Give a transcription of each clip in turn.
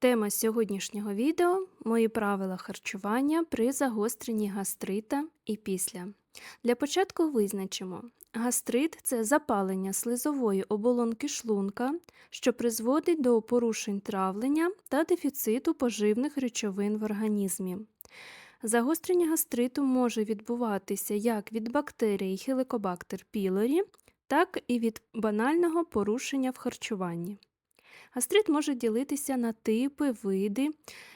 Тема сьогоднішнього відео мої правила харчування при загостренні гастрита і після. Для початку визначимо: гастрит це запалення слизової оболонки шлунка, що призводить до порушень травлення та дефіциту поживних речовин в організмі. Загострення гастриту може відбуватися як від бактерії Helicobacter pylori, так і від банального порушення в харчуванні. Гастрит може ділитися на типи, види.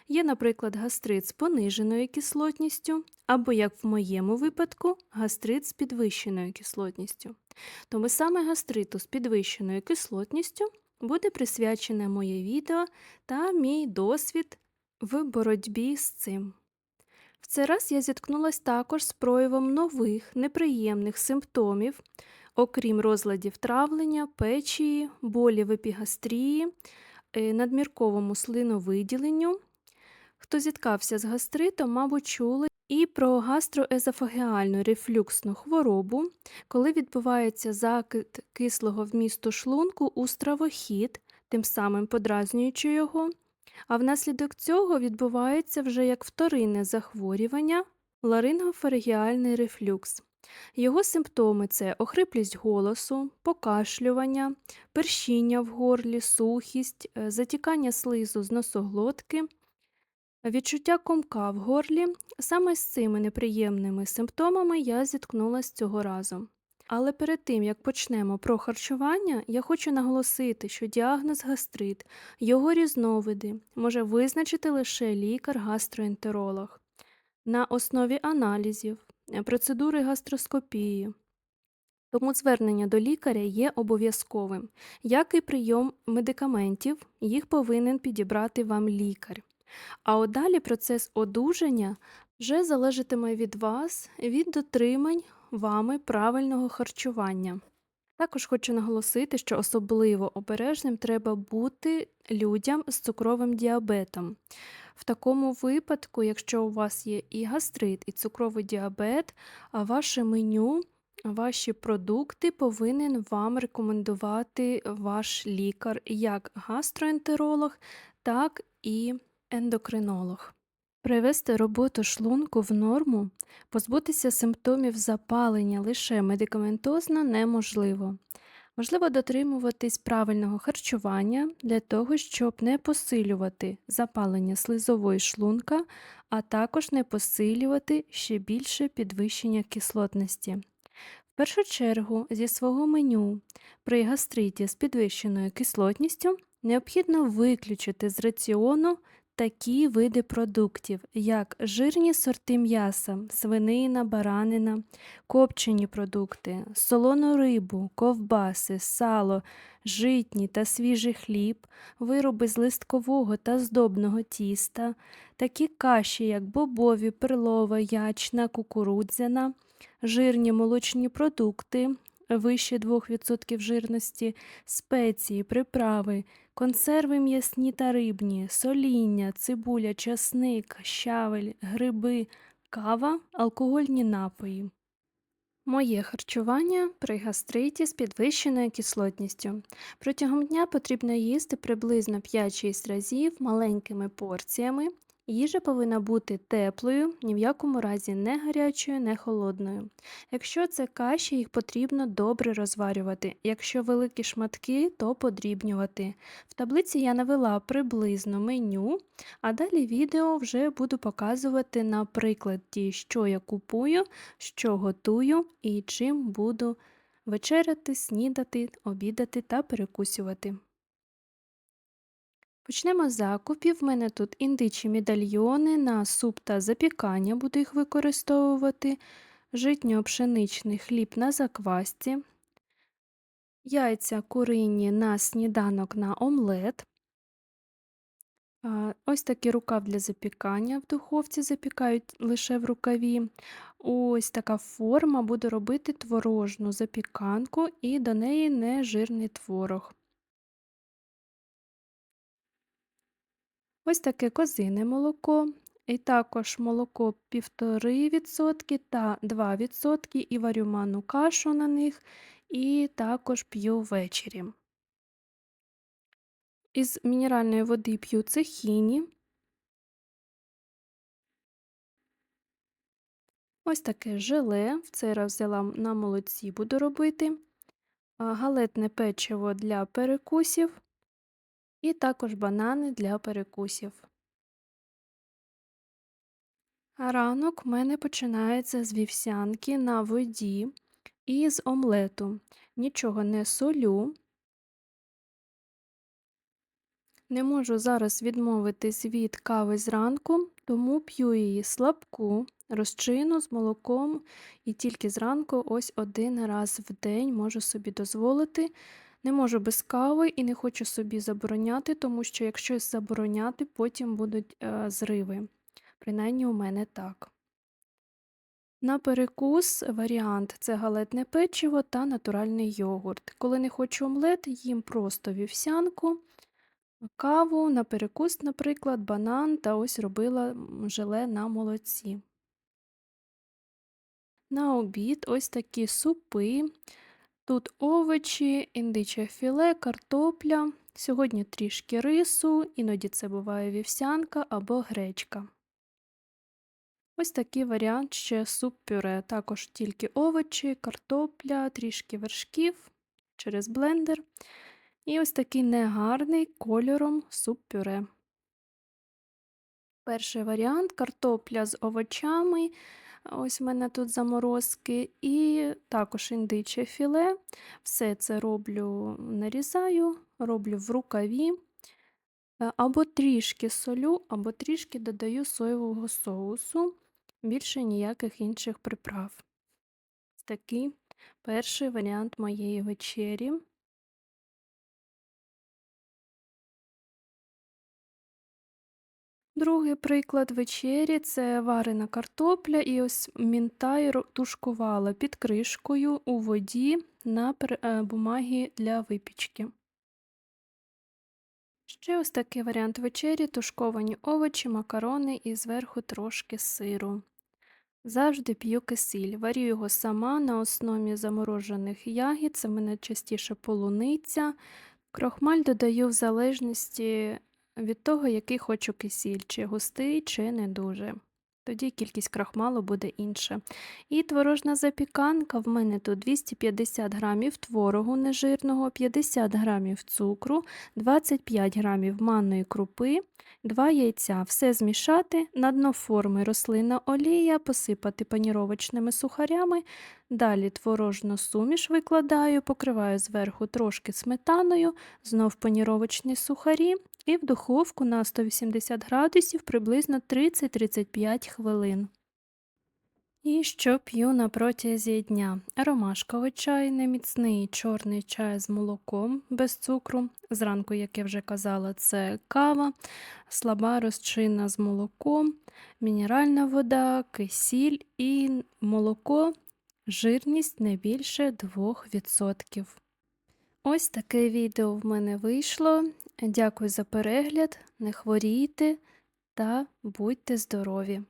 Є, наприклад, гастрит з пониженою кислотністю, або, як в моєму випадку, гастрит з підвищеною кислотністю. Тому саме гастриту з підвищеною кислотністю буде присвячене моє відео та мій досвід в боротьбі з цим. В цей раз я зіткнулася також з проявом нових неприємних симптомів, окрім розладів травлення, печії, болі в епігастрії, е, надмірковому слиновиділенню. Хто зіткався з гастритом, мабуть, чули і про гастроезофагеальну рефлюксну хворобу, коли відбувається закид кислого вмісту шлунку у стравохід, тим самим подразнюючи його, а внаслідок цього відбувається вже як вторинне захворювання ларингофаригіальний рефлюкс. Його симптоми це охриплість голосу, покашлювання, першіння в горлі, сухість, е, затікання слизу з носоглотки, відчуття комка в горлі. Саме з цими неприємними симптомами я зіткнулася цього разу. Але перед тим, як почнемо про харчування, я хочу наголосити, що діагноз гастрит, його різновиди може визначити лише лікар-гастроентеролог на основі аналізів, процедури гастроскопії. Тому звернення до лікаря є обов'язковим, як і прийом медикаментів, їх повинен підібрати вам лікар. А от далі процес одужання вже залежатиме від вас, від дотримань вами правильного харчування. Також хочу наголосити, що особливо обережним треба бути людям з цукровим діабетом. В такому випадку, якщо у вас є і гастрит, і цукровий діабет, ваше меню, ваші продукти повинен вам рекомендувати ваш лікар, як гастроентеролог, так і ендокринолог. Привести роботу шлунку в норму, позбутися симптомів запалення лише медикаментозно неможливо. Важливо дотримуватись правильного харчування для того, щоб не посилювати запалення слизової шлунка, а також не посилювати ще більше підвищення кислотності. В першу чергу зі свого меню при гастриті з підвищеною кислотністю необхідно виключити з раціону такі види продуктів, як жирні сорти м'яса, свинина, баранина, копчені продукти, солону рибу, ковбаси, сало, житні та свіжий хліб, вироби з листкового та здобного тіста, такі каші, як бобові, перлова, ячна, кукурудзяна, жирні молочні продукти, вище 2% жирності, спеції, приправи, консерви м'ясні та рибні, соління, цибуля, часник, щавель, гриби, кава, алкогольні напої. Моє харчування при гастриті з підвищеною кислотністю. Протягом дня потрібно їсти приблизно 5-6 разів маленькими порціями. Їжа повинна бути теплою, ні в якому разі не гарячою, не холодною. Якщо це каші, їх потрібно добре розварювати. Якщо великі шматки, то подрібнювати. В таблиці я навела приблизно меню, а далі відео вже буду показувати на прикладі, що я купую, що готую і чим буду вечеряти, снідати, обідати та перекусювати. Почнемо з закупів. В мене тут індичі медальйони на суп та запікання, буду їх використовувати, житньо-пшеничний хліб на заквасці, яйця курині на сніданок на омлет. Ось такий рукав для запікання в духовці запікають лише в рукаві. Ось така форма, буду робити творожну запіканку і до неї нежирний творог. Ось таке козине молоко, і також молоко 1,5% та 2% і варю манну кашу на них, і також п'ю ввечері. Із мінеральної води п'ю цехіні. Ось таке желе. В цей раз взяла на молоці, буду робити. Галетне печиво для перекусів. І також банани для перекусів. Ранок в мене починається з вівсянки на воді і з омлету. Нічого не солю. Не можу зараз відмовитись від кави зранку, тому п'ю її слабку, розчину з молоком і тільки зранку ось один раз в день можу собі дозволити. Не можу без кави і не хочу собі забороняти, тому що якщо забороняти, потім будуть е, зриви. Принаймні у мене так. На перекус варіант це галетне печиво та натуральний йогурт. Коли не хочу омлет, їм просто вівсянку, каву, на перекус, наприклад, банан та ось робила желе на молоці. На обід ось такі супи. Тут овочі, індиче філе, картопля. Сьогодні трішки рису, іноді це буває вівсянка або гречка. Ось такий варіант ще суп-пюре. Також тільки овочі, картопля, трішки вершків через блендер. І ось такий негарний кольором суп-пюре. Перший варіант картопля з овочами. Ось в мене тут заморозки, і також індиче філе. Все це роблю, нарізаю, роблю в рукаві. Е, або трішки солю, або трішки додаю соєвого соусу, більше ніяких інших приправ. Такий перший варіант моєї вечері. Другий приклад вечері це варена картопля, і ось мінтай тушкувала під кришкою у воді на е, бумагі для випічки. Ще ось такий варіант вечері: тушковані овочі, макарони і зверху трошки сиру. Завжди п'ю кисіль. Варю його сама на основі заморожених ягід. Це мене частіше полуниця. Крохмаль додаю в залежності від того, який хочу кисіль, чи густий, чи не дуже. Тоді кількість крахмалу буде інша. І творожна запіканка в мене тут 250 грамів творогу нежирного, 50 грамів цукру, 25 грамів манної крупи, 2 яйця. Все змішати, на дно форми рослинна олія, посипати паніровочними сухарями. Далі творожну суміш викладаю, покриваю зверху трошки сметаною, знов паніровочні сухарі і в духовку на 180 градусів приблизно 30-35 хвилин. І що п'ю на протязі дня? Ромашковий чай, неміцний чорний чай з молоком без цукру. Зранку, як я вже казала, це кава, слаба розчинна з молоком, мінеральна вода, кисіль і молоко, жирність не більше 2%. Ось таке відео в мене вийшло. Дякую за перегляд, не хворійте та будьте здорові!